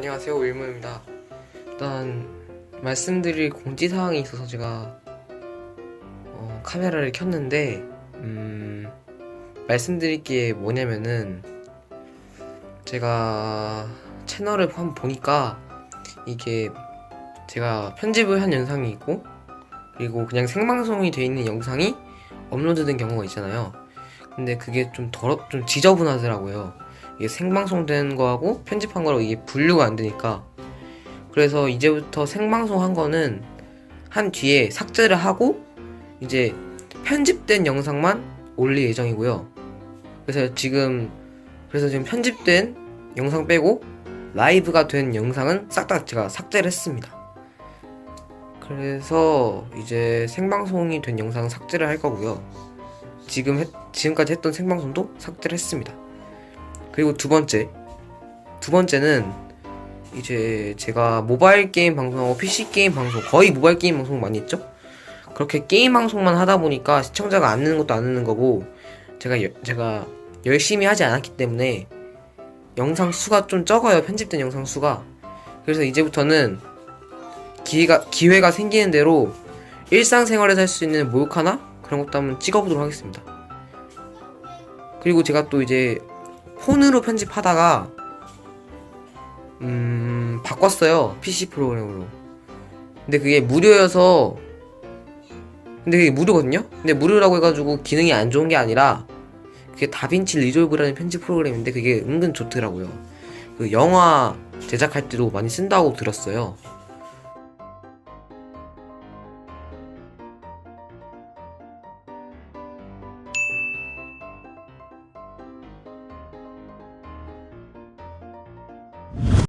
안녕하세요 wil무입니다. 일단 말씀드릴 공지사항이 있어서 제가 어, 카메라를 켰는데 음, 말씀드릴 게 뭐냐면은 제가 채널을 한번 보니까 이게 제가 편집을 한 영상이 있고 그리고 그냥 생방송이 돼 있는 영상이 업로드된 경우가 있잖아요. 근데 그게 좀 더럽 좀 지저분하더라고요. 이게 생방송된 거하고 편집한 거로 이게 분류가 안 되니까 그래서 이제부터 생방송 한 거는 한 뒤에 삭제를 하고 이제 편집된 영상만 올릴 예정이고요. 그래서 지금 그래서 지금 편집된 영상 빼고 라이브가 된 영상은 싹 다 제가 삭제를 했습니다. 그래서 이제 생방송이 된 영상 삭제를 할 거고요. 지금 했- 지금까지 했던 생방송도 삭제를 했습니다. 그리고 두 번째 두 번째는 이제 제가 모바일 게임 방송하고 PC 게임 방송 거의 모바일 게임 방송 많이 했죠? 그렇게 게임 방송만 하다 보니까 시청자가 안 느는 것도 안 느는 거고 제가 여- 제가 열심히 하지 않았기 때문에 영상 수가 좀 적어요 편집된 영상 수가 그래서 이제부터는 기회가 기회가 생기는 대로 일상생활에서 할 수 있는 몰카나 그런 것도 한번 찍어보도록 하겠습니다. 그리고 제가 또 이제 폰으로 편집하다가 음 바꿨어요 PC 프로그램으로. 근데 그게 무료여서 근데 그게 무료거든요. 근데 무료라고 해가지고 기능이 안 좋은 게 아니라 그게 다빈치 리졸브라는 편집 프로그램인데 그게 은근 좋더라고요. 그 영화 제작할 때도 많이 쓴다고 들었어요.